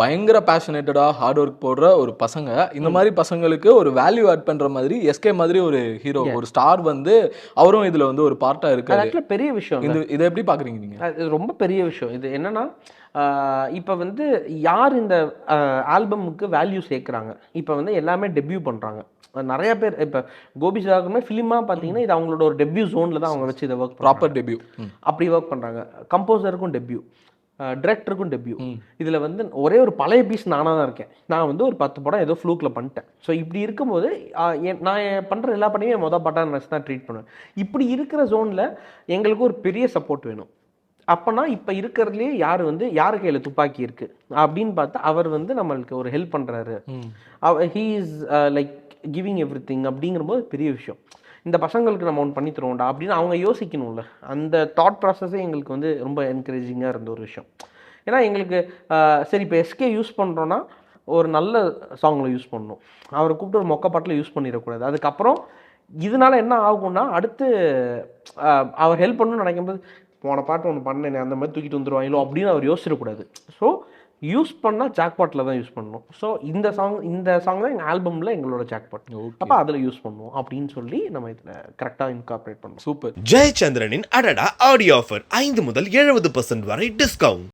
பயங்கர பேஷனேட்டடா hard work போடுற ஒரு பசங்க. இந்த மாதிரி பசங்களுக்கு ஒரு வேல்யூ ஆட் பண்ற மாதிரி எஸ்கே மாதிரி ஒரு ஹீரோ ஒரு ஸ்டார் வந்து அவரும் இதுல வந்து ஒரு பார்ட்டா அது இருக்காரு. பெரிய விஷயம் இது இதை எப்படி பாக்குறீங்க நீங்க? அது ரொம்ப பெரிய விஷயம். இது என்னன்னா இப்போ வந்து யார் இந்த ஆல்பமுக்கு வேல்யூ சேர்க்குறாங்க? இப்போ வந்து எல்லாமே டெபியூ பண்ணுறாங்க நிறைய பேர் இப்போ கோபி சாகுமே ஃபிலிமாக பார்த்தீங்கன்னா இது அவங்களோட ஒரு டெபியூ ஜோனில் தான் அவங்க வச்சு இதை ஒர்க் ப்ராப்பர் டெபியூ அப்படி ஒர்க் பண்ணுறாங்க கம்போசருக்கும் டெபியூ டிரெக்டருக்கும் டெபியூ. இதில் வந்து ஒரே ஒரு பழைய பீஸ் நானாக தான் இருக்கேன். நான் வந்து ஒரு பத்து படம் ஏதோ ஃப்ளூக்கில் பண்ணிட்டேன். ஸோ இப்படி இருக்கும்போது நான் பண்ணுற எல்லா படமே மொதல் படம் நினச்சி தான் ட்ரீட் பண்ணுவேன். இப்படி இருக்கிற ஜோனில் எங்களுக்கு ஒரு பெரிய சப்போர்ட் வேணும். அப்போனா இப்போ இருக்கிறதுலே யார் வந்து யார் கையில் துப்பாக்கி இருக்குது அப்படின்னு பார்த்தா அவர் வந்து நம்மளுக்கு ஒரு ஹெல்ப் பண்ணுறாரு he is like giving everything அப்படிங்கிறபோது பெரிய விஷயம். இந்த பசங்களுக்கு நம்ம ஒன்று பண்ணி தருவோம்டா அப்படின்னு அவங்க யோசிக்கணும்ல. அந்த தாட் ப்ராசஸே எங்களுக்கு வந்து ரொம்ப என்கரேஜிங்காக இருந்த ஒரு விஷயம். ஏன்னா எங்களுக்கு சரி இப்போ எஸ்கே யூஸ் பண்ணுறோன்னா ஒரு நல்ல சாங்கில் யூஸ் பண்ணணும். அவரை கூப்பிட்டு ஒரு மொக்க பாட்டில் யூஸ் பண்ணிடக்கூடாது. அதுக்கப்புறம் இதனால என்ன ஆகும்னா அடுத்து அவர் ஹெல்ப் பண்ணணும்னு நினைக்கும்போது போன பாட்டு ஒன்று பண்ணேன் அந்த மாதிரி தூக்கிட்டு வந்துடுவாங்களோ அப்படின்னு அவர் யோசிச்சிடக்கூடாது. ஸோ யூஸ் பண்ணால் ஜாக்பாட்டில் தான் யூஸ் பண்ணணும். ஸோ இந்த சாங் இந்த சாங் தான் எங்கள் ஆல்பமில் எங்களோட ஜாக்பாட் அப்போ அதில் யூஸ் பண்ணுவோம் அப்படின்னு சொல்லி நம்ம இதில் கரெக்டாக இன்கார்பரேட் பண்ணோம் சூப்பர் ஜெயச்சந்திரனின் அடடா ஆடியோ ஆஃபர் ஐந்து முதல் எழுபது வரை டிஸ்கவுண்ட்